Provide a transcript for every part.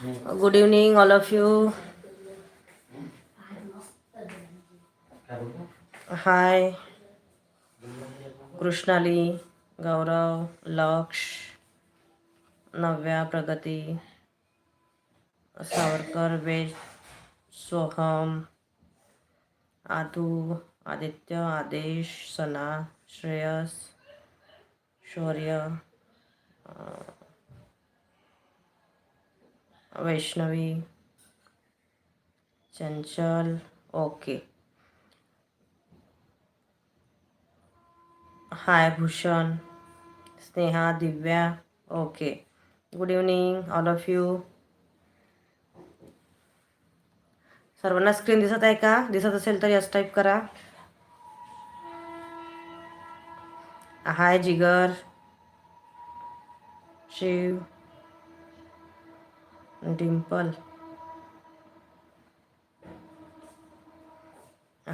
Good evening, all of you. Hi, Krishnali, Gaurav, Laksh, Navya, Pragati, Savarkar, Ved, Soham, Adhu, Aditya, Adesh, Sana, Shreyas, Shorya, uh, Vaishnavi Chanchal okay hi Bhushan Sneha Divya okay good evening all of you Saravana screen दिसत आहे का दिसत तर yes करा हाय जिगर शिव डिम्पल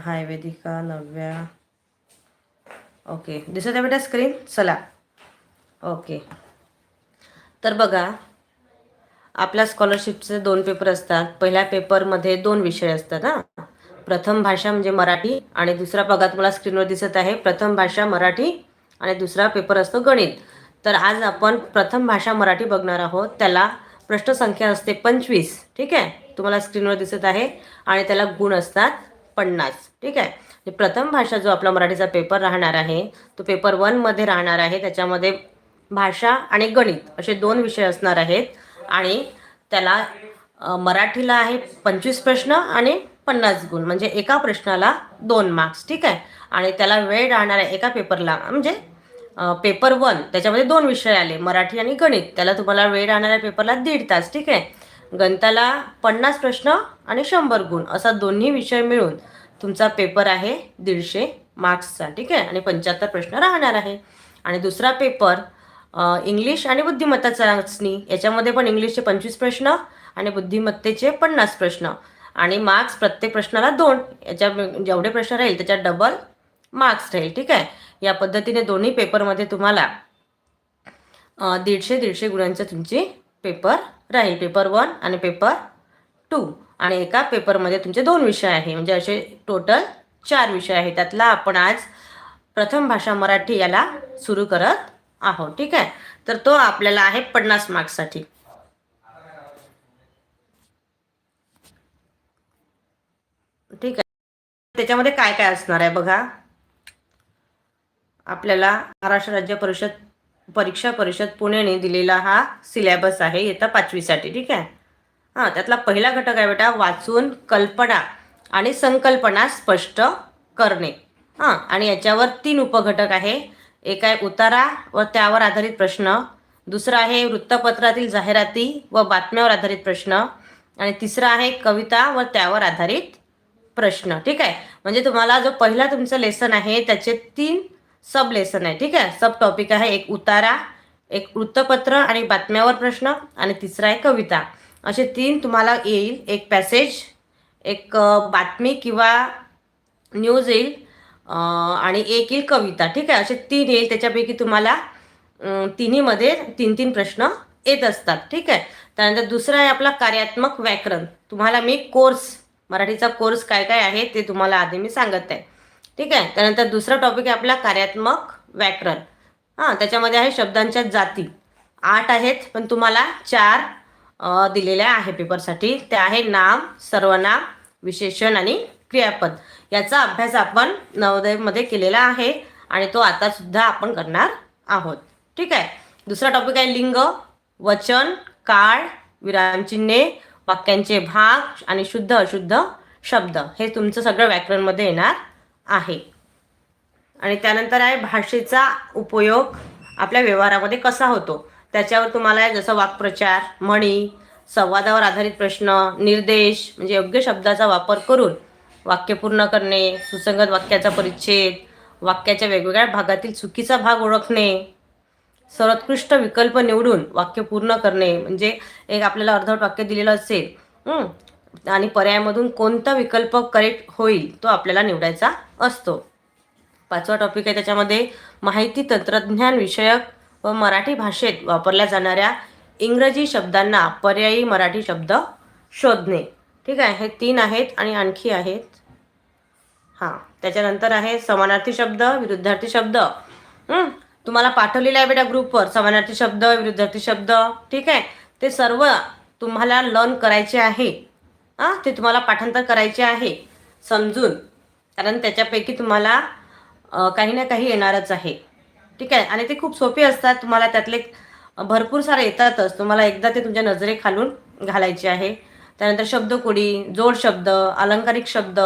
हाय वेदिका नव्या okay दिसत आहे बेटा स्क्रीन चला ओके तर बघा आपल्या स्कॉलरशिपचे दोन पेपर असतात पहिल्या पेपरमध्ये दोन विषय असतात हां प्रथम भाषा म्हणजे मराठी आणि दुसरा बघा तुम्हाला स्क्रीनवर दिसत आहे प्रथम भाषा मराठी आणि दुसरा पेपर असतो गणित तर आज आपण प्रथम भाषा मराठी बघणार आहोत त्याला प्रश्न संख्या असते पंचवीस ठीक आहे तुम्हाला स्क्रीनवर दिसत आहे आणि त्याला गुण असतात पन्नास ठीक आहे म्हणजे प्रथम भाषा जो आपला मराठीचा पेपर राहणार आहे तो पेपर वनमध्ये राहणार आहे त्याच्यामध्ये भाषा आणि गणित असे दोन विषय असणार आहेत आणि त्याला मराठीला आहे पंचवीस प्रश्न आणि पन्नास गुण म्हणजे एका प्रश्नाला दोन मार्क्स ठीक आहे आणि त्याला वेळ राहणार आहे एका पेपरला म्हणजे पेपर वन त्याच्यामध्ये दोन विषय आले मराठी आणि गणित त्याला तुम्हाला वेळ राहणाऱ्या पेपरला दीड तास ठीक आहे गणताला पन्नास प्रश्न आणि शंभर गुण असा दोन्ही विषय मिळून तुमचा पेपर आहे दीडशे मार्क्सचा ठीक आहे आणि पंच्याहत्तर प्रश्न राहणार आहे आणि दुसरा पेपर इंग्लिश आणि बुद्धिमत्ता चाचणी याच्यामध्ये पण इंग्लिशचे पंचवीस प्रश्न आणि बुद्धिमत्तेचे पन्नास प्रश्न आणि मार्क्स प्रत्येक प्रश्नाला दोन याच्या जेवढे प्रश्न राहील त्याच्यात डबल मार्क्स राहील ठीक आहे या पद्धतीने दोन्ही पेपरमध्ये तुम्हाला दीडशे दीडशे गुणांचे तुमचे पेपर राहील पेपर वन आणि पेपर टू आणि एका पेपरमध्ये तुमचे दोन विषय आहे म्हणजे असे टोटल चार विषय आहे त्यातला आपण आज प्रथम भाषा मराठी याला सुरू करत आहोत ठीक आहे तर तो आपल्याला आहे पन्नास मार्क्ससाठी ठीक आहे त्याच्यामध्ये काय काय असणार आहे बघा आपल्याला महाराष्ट्र राज्य परिषद परीक्षा परिषद पुण्याने दिलेला हा सिलेबस आहे येतं पाचवीसाठी ठीक आहे हां त्यातला पहिला घटक आहे बेटा वाचून कल्पना आणि संकल्पना स्पष्ट करणे हां आणि याच्यावर तीन उपघटक आहे एक आहे उतारा व त्यावर आधारित प्रश्न दुसरा आहे वृत्तपत्रातील जाहिराती व बातम्यावर आधारित प्रश्न आणि तिसरा आहे कविता व त्यावर आधारित प्रश्न ठीक आहे म्हणजे तुम्हाला जो पहिला तुमचं लेसन आहे त्याचे तीन सब लेसन आहे ठीक आहे सब टॉपिक आहे एक उतारा एक वृत्तपत्र आणि बातम्यावर प्रश्न आणि तिसरा आहे कविता असे तीन तुम्हाला येईल एक पॅसेज एक बातमी किंवा न्यूज येईल आणि एक येईल कविता ठीक आहे असे तीन येईल त्याच्यापैकी तुम्हाला तिन्हीमध्ये तीन तीन प्रश्न येत असतात ठीक आहे त्यानंतर दुसरा आहे आपला कार्यात्मक व्याकरण तुम्हाला मी कोर्स मराठीचा कोर्स काय काय आहे ते तुम्हाला आधी मी सांगत आहे ठीक आहे त्यानंतर दुसरा टॉपिक आहे आपला कार्यात्मक व्याकरण हां त्याच्यामध्ये आहे शब्दांच्या जाती आठ आहेत पण तुम्हाला चार दिलेल्या आहे पेपरसाठी ते आहे नाम सर्वनाम विशेषण आणि क्रियापद याचा अभ्यास आपण नवोदयमध्ये केलेला आहे आणि तो आता सुद्धा आपण करणार आहोत ठीक आहे दुसरा टॉपिक आहे लिंग वचन काळ विरामचिन्हे वाक्यांचे भाग आणि शुद्ध अशुद्ध शब्द हे तुमचं सगळं व्याकरणमध्ये येणार आहे आणि त्यानंतर आहे भाषेचा उपयोग आपल्या व्यवहारामध्ये कसा होतो त्याच्यावर तुम्हाला जसं वाक्प्रचार म्हणी संवादावर आधारित प्रश्न निर्देश म्हणजे योग्य शब्दाचा वापर करून वाक्य पूर्ण करणे सुसंगत वाक्याचा परिच्छेद वाक्याच्या वेगवेगळ्या भागातील चुकीचा भाग ओळखणे सर्वोत्कृष्ट विकल्प निवडून वाक्य पूर्ण करणे म्हणजे एक आपल्याला अर्धवट वाक्य दिलेलं असेल आणि पर्यायामधून कोणता विकल्प करेक्ट होईल तो आपल्याला निवडायचा असतो पाचवा टॉपिक आहे त्याच्यामध्ये माहिती तंत्रज्ञान विषयक व मराठी भाषेत वापरल्या जाणाऱ्या इंग्रजी शब्दांना पर्यायी मराठी शब्द शोधणे ठीक आहे हे तीन आहेत आणि आणखी आहेत हां त्याच्यानंतर आहे समानार्थी शब्द विरुद्धार्थी शब्द तुम्हाला पाठवलेला आहे बेटा ग्रुपवर समानार्थी शब्द विरुद्धार्थी शब्द ठीक आहे ते सर्व तुम्हाला लर्न करायचे आहे हां ते तुम्हाला पाठांतर करायचे आहे समजून कारण त्याच्यापैकी तुम्हाला काही ना काही येणारच आहे ठीक आहे आणि ते खूप सोपे असतात तुम्हाला त्यातले भरपूर सारे येतातच तुम्हाला एकदा ते तुमच्या नजरे खालून घालायचे आहे त्यानंतर शब्दकोडी जोड शब्द अलंकारिक शब्द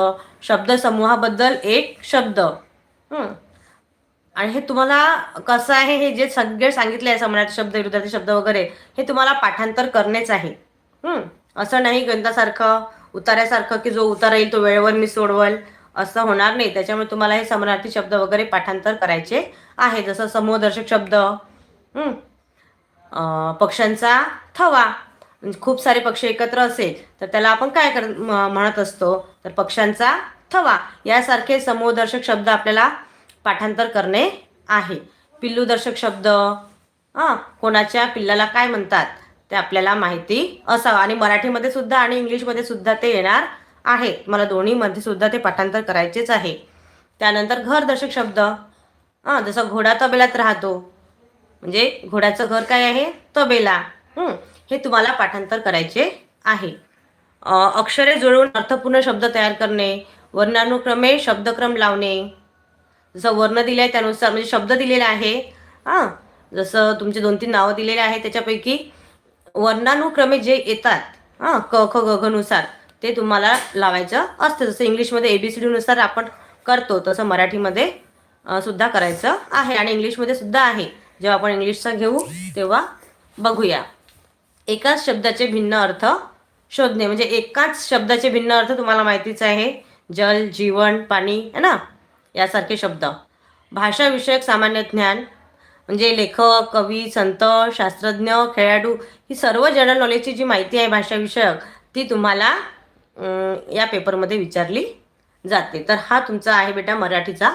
शब्दसमूहाबद्दल एक शब्द आणि हे तुम्हाला कसं आहे हे जे सगळे सांगितले आहे सम्राट शब्द विरुद्धार्थी शब्द वगैरे हे तुम्हाला पाठांतर करणेच आहे असं नाही गंधासारखं उतार्यासारखं की जो उतारा येईल तो वेळेवर मी सोडवल असं होणार नाही त्याच्यामुळे तुम्हाला हे समानार्थी शब्द वगैरे पाठांतर करायचे आहे जसं समूहदर्शक शब्द पक्ष्यांचा थवा खूप सारे पक्षी एकत्र असेल तर त्याला आपण काय कर म्हणत असतो तर पक्ष्यांचा थवा यासारखे समूहदर्शक शब्द आपल्याला पाठांतर करणे आहे पिल्लूदर्शक शब्द हां कोणाच्या पिल्लाला काय म्हणतात ते आपल्याला माहिती असावं आणि मराठीमध्ये सुद्धा आणि इंग्लिशमध्ये सुद्धा ते येणार आहे मला दोन्हीमध्ये सुद्धा ते पाठांतर करायचेच आहे त्यानंतर घरदर्शक शब्द हां जसं घोडा तबेलात राहतो म्हणजे घोड्याचं घर काय आहे तबेला हे तुम्हाला पाठांतर करायचे आहे अक्षरे जुळवून अर्थपूर्ण शब्द तयार करणे वर्णानुक्रमे शब्दक्रम लावणे जसं वर्ण दिले त्यानुसार म्हणजे शब्द दिलेला आहे हां जसं तुमचे दोन तीन नावं दिलेले आहे त्याच्यापैकी वर्णानुक्रमे जे येतात हां क ख ग ते तुम्हाला लावायचं असतं जसं इंग्लिशमध्ये नुसार आपण करतो तसं मराठीमध्ये सुद्धा करायचं आहे आणि इंग्लिशमध्ये सुद्धा आहे जेव्हा आपण इंग्लिशचा घेऊ तेव्हा बघूया एकाच शब्दाचे भिन्न अर्थ शोधणे म्हणजे एकाच शब्दाचे भिन्न अर्थ तुम्हाला माहितीच आहे जल जीवन पाणी है ना यासारखे शब्द भाषाविषयक सामान्य ज्ञान म्हणजे लेखक कवी संत शास्त्रज्ञ खेळाडू ही सर्व जनरल नॉलेजची जी माहिती आहे भाषाविषयक ती तुम्हाला या पेपरमध्ये विचारली जाते तर हा तुमचा आहे बेटा मराठीचा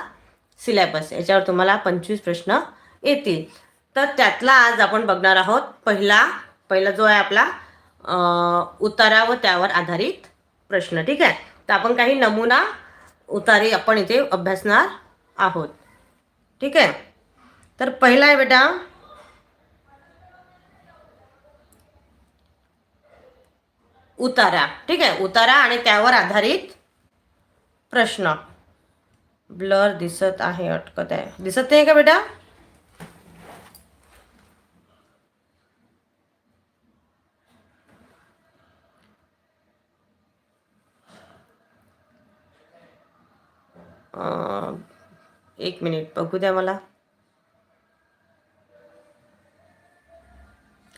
सिलेबस याच्यावर तुम्हाला पंचवीस प्रश्न येतील तर त्यातला आज आपण बघणार आहोत पहिला पहिला जो आहे आपला उतारा व त्यावर आधारित प्रश्न ठीक आहे तर आपण काही नमुना उतारे आपण इथे अभ्यासणार आहोत ठीक आहे तर पहिला आहे बेटा उतारा ठीक आहे उतारा आणि त्यावर आधारित प्रश्न ब्लर दिसत आहे अटकत आहे दिसत नाही का बेटा एक मिनिट बघू द्या मला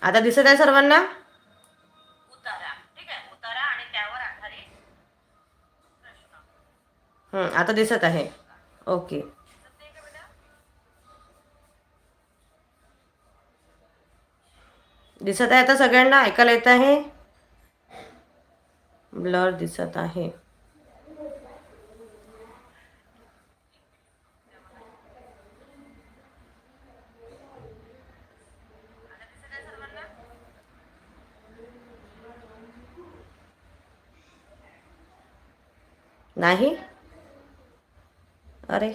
आता दिसत आहे सर्वांना आता दिसत आहे ओके दिसत आहे आता सगळ्यांना ऐकायला येत आहे ब्लर दिसत आहे नाही अरे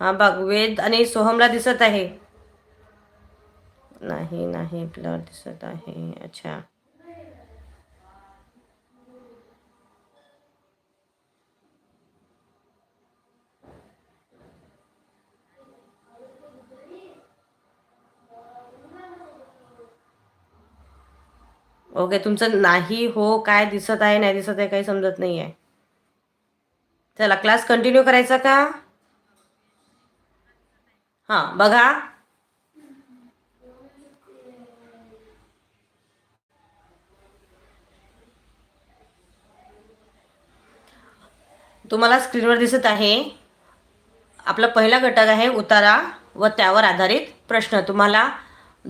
हा बघ वेद आणि सोहमला दिसत आहे नाही नाही आपल्याला दिसत आहे अच्छा ओके तुमचं नाही हो काय दिसत आहे नाही दिसत आहे काही समजत नाही आहे चला क्लास कंटिन्यू करायचा का हां बघा तुम्हाला स्क्रीनवर दिसत आहे आपला पहिला घटक आहे उतारा व त्यावर आधारित प्रश्न तुम्हाला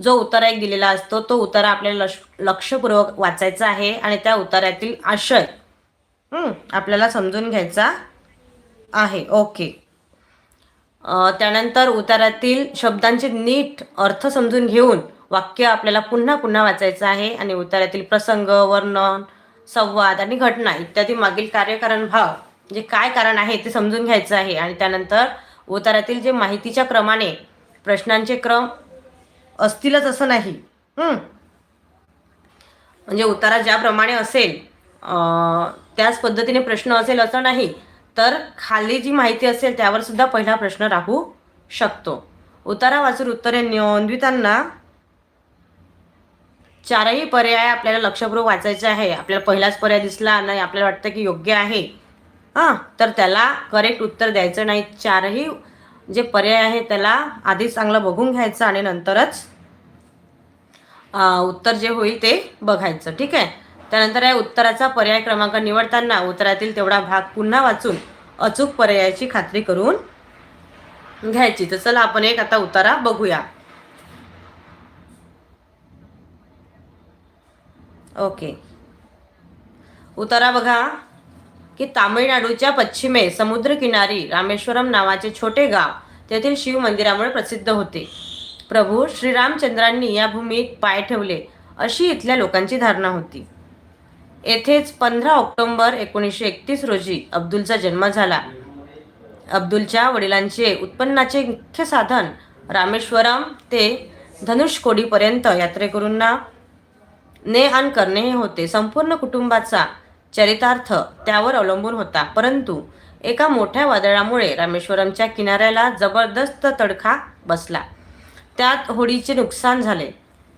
जो उतारा एक दिलेला असतो तो उतारा आपल्याला लक्षपूर्वक वाचायचा आहे आणि त्या उतार्यातील आशय आपल्याला समजून घ्यायचा आहे ओके त्यानंतर उतारातील शब्दांचे नीट अर्थ समजून घेऊन वाक्य आपल्याला पुन्हा पुन्हा वाचायचं आहे आणि उताऱ्यातील प्रसंग वर्णन संवाद आणि घटना इत्यादी मागील कार्यकारण भाव जे काय कारण आहे ते समजून घ्यायचं आहे आणि त्यानंतर उतारातील जे माहितीच्या क्रमाने प्रश्नांचे क्रम असतीलच असं नाही म्हणजे उतारा ज्याप्रमाणे असेल त्याच पद्धतीने प्रश्न असेल असं नाही तर खाली जी माहिती असेल त्यावर सुद्धा पहिला प्रश्न राहू शकतो उतारा वाचून उत्तरे नोंदविताना चारही पर्याय आपल्याला लक्षपूर्वक वाचायचे आहे आपल्याला पहिलाच पर्याय दिसला नाही आपल्याला वाटतं की योग्य आहे हां तर त्याला करेक्ट उत्तर द्यायचं नाही चारही जे पर्याय आहे त्याला आधी चांगलं बघून घ्यायचं आणि नंतरच उत्तर जे होईल ते बघायचं ठीक आहे त्यानंतर या उत्तराचा पर्याय क्रमांक निवडताना उत्तरातील तेवढा भाग पुन्हा वाचून अचूक पर्यायाची खात्री करून घ्यायची तर चला आपण एक आता उतारा बघूया ओके उतारा बघा की तामिळनाडूच्या पश्चिमे किनारी रामेश्वरम नावाचे छोटे गाव तेथील शिव मंदिरामुळे प्रसिद्ध होते प्रभू श्रीरामचंद्रांनी या भूमीत पाय ठेवले अशी इथल्या लोकांची धारणा होती येथेच पंधरा ऑक्टोंबर एकोणीसशे एकतीस रोजी अब्दुलचा जन्म झाला अब्दुलच्या वडिलांचे उत्पन्नाचे मुख्य साधन रामेश्वरम ते धनुषकोडीपर्यंत यात्रेकरूंना ने आण करणे हे होते संपूर्ण कुटुंबाचा चरितार्थ त्यावर अवलंबून होता परंतु एका मोठ्या वादळामुळे रामेश्वरमच्या किनाऱ्याला जबरदस्त तडखा बसला त्यात होडीचे नुकसान झाले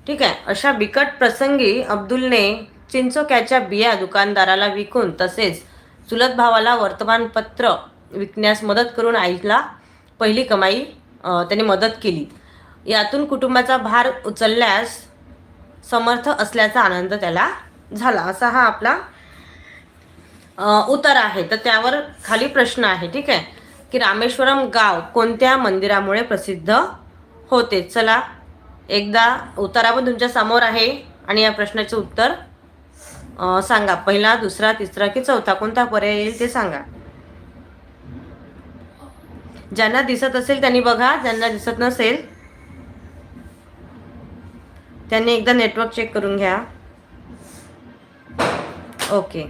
ठीक आहे अशा बिकट प्रसंगी अब्दुलने चिंचोक्याच्या बिया दुकानदाराला विकून तसेच चुलत भावाला वर्तमानपत्र विकण्यास मदत करून आईला पहिली कमाई त्याने मदत केली यातून कुटुंबाचा भार उचलल्यास समर्थ असल्याचा आनंद त्याला झाला असा हा आपला उत्तर आहे तर त्यावर खाली प्रश्न आहे ठीक आहे की रामेश्वरम गाव कोणत्या मंदिरामुळे प्रसिद्ध होते चला एकदा उत्तरावर पण तुमच्या समोर आहे आणि या प्रश्नाचं उत्तर सांगा पहिला दुसरा तिसरा की चौथा कोणता पर्याय येईल ते सांगा ज्यांना दिसत असेल त्यांनी बघा ज्यांना दिसत नसेल त्यांनी एकदा नेटवर्क चेक करून घ्या ओके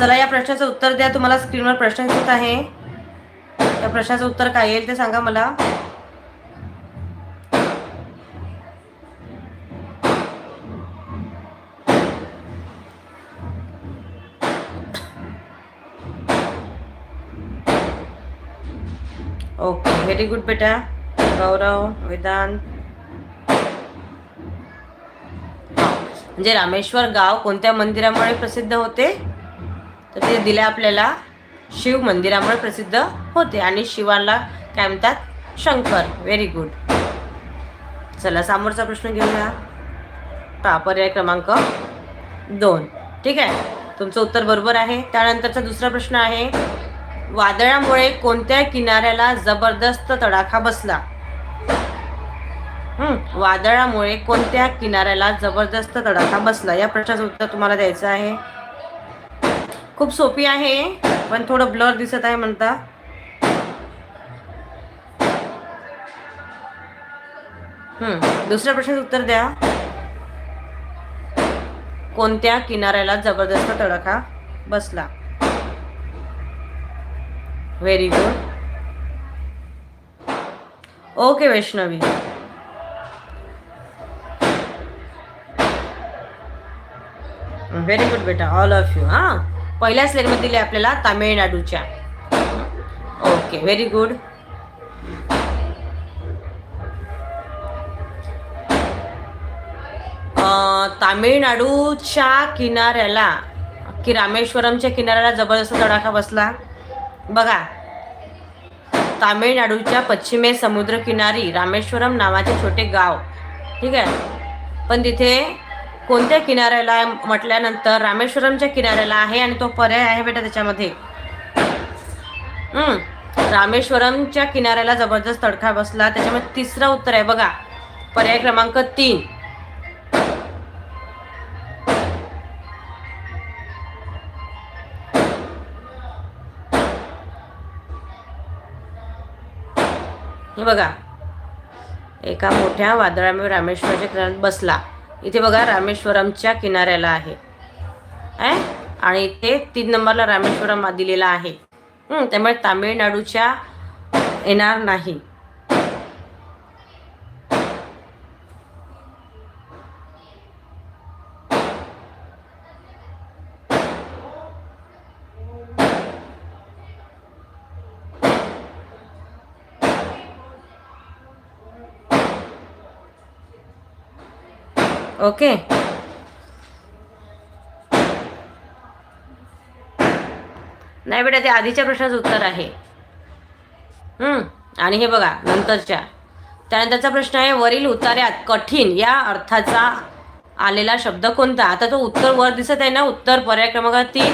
चला या प्रश्नाचं उत्तर द्या तुम्हाला स्क्रीनवर प्रश्न दिसत आहे या प्रश्नाचं उत्तर काय येईल ते सांगा मला ओके व्हेरी गुड बेटा गौरव वेदांत म्हणजे रामेश्वर गाव कोणत्या मंदिरामुळे प्रसिद्ध होते तर ते दिले आपल्याला शिव मंदिरामुळे प्रसिद्ध होते आणि शिवाला काय म्हणतात शंकर व्हेरी गुड चला समोरचा प्रश्न घेऊया पा पर्याय क्रमांक दोन ठीक आहे तुमचं उत्तर बरोबर आहे त्यानंतरचा दुसरा प्रश्न आहे वादळामुळे कोणत्या किनाऱ्याला जबरदस्त तडाखा बसला वादळामुळे कोणत्या किनाऱ्याला जबरदस्त तडाखा बसला या प्रश्नाचं उत्तर तुम्हाला द्यायचं आहे खूप सोपी आहे पण थोडं ब्लर दिसत आहे म्हणता दुसऱ्या प्रश्नाचं उत्तर द्या कोणत्या किनाऱ्याला जबरदस्त तड़का बसला very good okay Vaishnavi very good बेटा ऑल ऑफ यू हा पहिल्याच लेनमध्ये दिले आपल्याला तामिळनाडूच्या ओके व्हेरी गुड तामिळनाडूच्या किनाऱ्याला की रामेश्वरमच्या किनाऱ्याला जबरदस्त तडाखा बसला बघा तामिळनाडूच्या पश्चिमे समुद्रकिनारी रामेश्वरम नावाचे छोटे गाव ठीक आहे पण तिथे कोणत्या किनाऱ्याला म्हटल्यानंतर रामेश्वरमच्या किनाऱ्याला आहे आणि तो पर्याय आहे बेटा त्याच्यामध्ये रामेश्वरमच्या किनाऱ्याला जबरदस्त तडखा बसला त्याच्यामध्ये तिसरा उत्तर आहे बघा पर्याय क्रमांक तीन हे बघा एका मोठ्या वादळामुळे रामेश्वरच्या किनाऱ्यात बसला इथे बघा रामेश्वरमच्या किनाऱ्याला आहे आणि इथे तीन नंबरला रामेश्वरम दिलेला आहे त्यामुळे तामिळनाडूच्या येणार नाही ओके नाही बेटा ते आधीच्या प्रश्नाचं उत्तर आहे आणि हे बघा नंतरच्या त्यानंतरचा प्रश्न आहे वरील उतार्यात कठीण या अर्थाचा आलेला शब्द कोणता आता तो उत्तर वर दिसत आहे ना उत्तर पर्याय क्रमांक तीन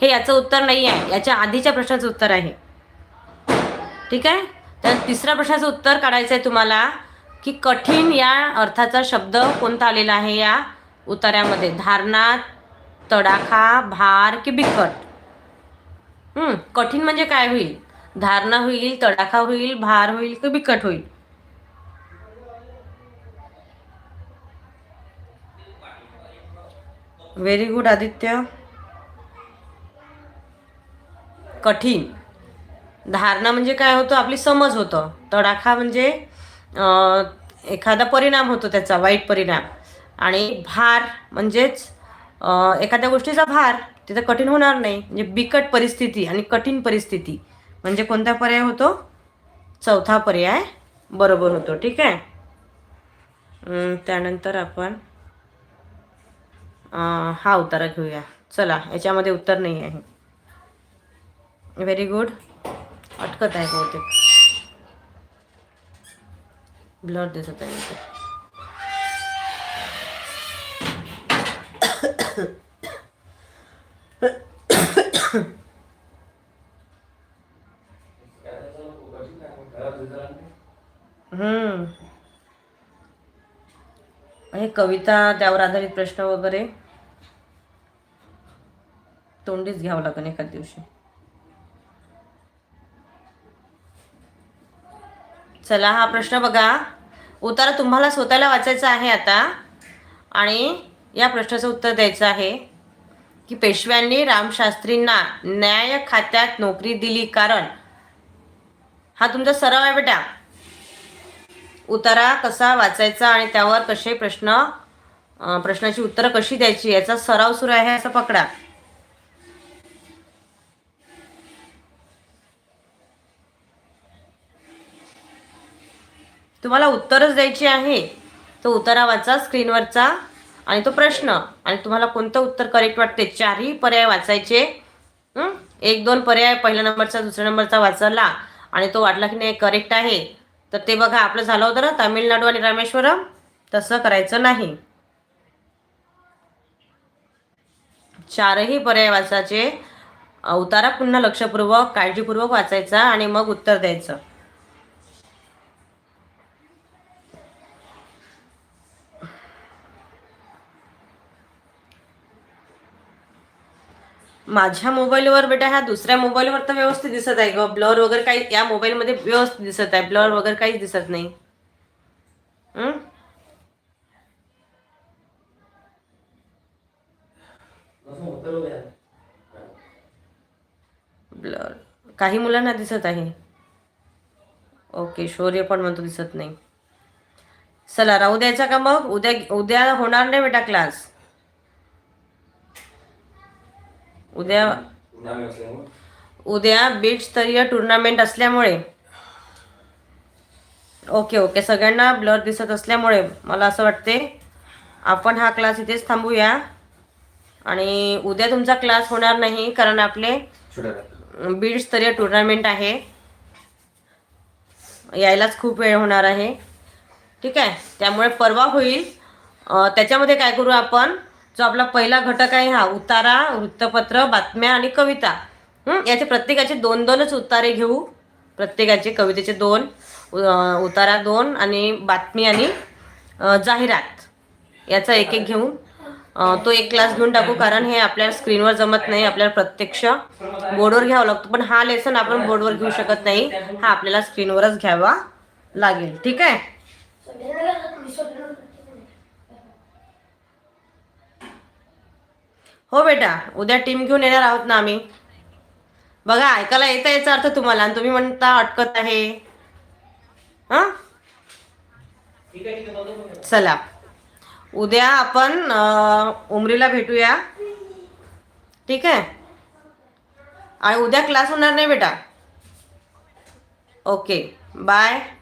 हे याचं उत्तर नाही आहे याच्या आधीच्या प्रश्नाचं उत्तर आहे ठीक आहे तर तिसऱ्या प्रश्नाचं उत्तर काढायचं आहे तुम्हाला की कठीण या अर्थाचा शब्द कोणता आलेला आहे या उतार्यामध्ये धारणा तडाखा भार की बिकट कठीण म्हणजे काय होईल धारणा होईल तडाखा होईल भार होईल की बिकट होईल व्हेरी गुड आदित्य कठीण धारणा म्हणजे काय होतं आपली समज होतं तडाखा म्हणजे एखादा परिणाम होतो त्याचा वाईट परिणाम आणि भार म्हणजेच एखाद्या गोष्टीचा भार तिथं कठीण होणार नाही म्हणजे बिकट परिस्थिती आणि कठीण परिस्थिती म्हणजे कोणता पर्याय होतो चौथा पर्याय बरोबर होतो ठीक आहे त्यानंतर आपण हा उतारा घेऊया चला याच्यामध्ये उत्तर नाही आहे व्हेरी गुड अटकत आहे बहुतेक ब्लड दिसत आहे इथे हे कविता त्यावर आधारित प्रश्न वगैरे तोंडीच घ्यावं लागेल एका दिवशी चला हा प्रश्न बघा उतारा तुम्हाला स्वतःला वाचायचा आहे आता आणि या प्रश्नाचं उत्तर द्यायचं आहे की पेशव्यांनी रामशास्त्रींना न्याय खात्यात नोकरी दिली कारण हा तुमचा सराव आहे बेटा उतारा कसा वाचायचा आणि त्यावर कसे प्रश्न प्रश्नाची उत्तरं कशी द्यायची याचा सराव सुरू आहे असं पकडा तुम्हाला उत्तरच द्यायची आहे तो उतारा वाचा स्क्रीनवरचा आणि तो प्रश्न आणि तुम्हाला कोणतं उत्तर करेक्ट वाटते चारही पर्याय वाचायचे एक दोन पर्याय पहिल्या नंबरचा दुसऱ्या नंबरचा वाचला आणि तो वाटला की नाही करेक्ट आहे तर ते बघा आपलं झालं होतं ना तामिळनाडू आणि रामेश्वरम तसं करायचं नाही चारही पर्याय वाचायचे उतारा पुन्हा लक्षपूर्वक काळजीपूर्वक वाचायचा आणि मग उत्तर द्यायचं माझ्या मोबाईलवर बेटा ह्या दुसऱ्या मोबाईलवर तर व्यवस्थित दिसत आहे ग ब्लर वगैरे काही या मोबाईलमध्ये व्यवस्थित दिसत आहे ब्लर वगैरे काहीच दिसत नाही ब्लर काही मुलांना दिसत आहे ओके शौर्य पण म्हणतो दिसत नाही चला राहू द्यायचा का मग उद्या उद्या होणार नाही बेटा क्लास उद्या उद्या स्तरीय टुर्नामेंट असल्यामुळे ओके ओके सगळ्यांना ब्लर दिसत असल्यामुळे मला असं वाटते आपण हा क्लास इथेच थांबूया आणि उद्या तुमचा क्लास होणार नाही कारण आपले स्तरीय टुर्नामेंट आहे यायलाच खूप वेळ होणार आहे ठीक आहे त्यामुळे परवा होईल त्याच्यामध्ये काय करू आपण जो आपला पहिला घटक आहे हा उतारा वृत्तपत्र बातम्या आणि कविता याचे प्रत्येकाचे दोन दोनच उतारे घेऊ प्रत्येकाचे कवितेचे दोन उतारा दोन आणि बातमी आणि जाहिरात याचा एक एक घेऊन तो एक क्लास घेऊन टाकू कारण हे आपल्याला स्क्रीनवर जमत नाही आपल्याला प्रत्यक्ष बोर्डवर घ्यावं लागतो पण हा लेसन आपण बोर्डवर घेऊ शकत नाही हा आपल्याला स्क्रीनवरच घ्यावा लागेल ठीक आहे हो बेटा उद्या टीम घेऊन येणार आहोत ना आम्ही बघा ऐकायला येतं याचा अर्थ तुम्हाला आणि तुम्ही म्हणता अटकत आहे हां चला उद्या आपण उमरीला भेटूया ठीक आहे आणि उद्या क्लास होणार नाही बेटा ओके बाय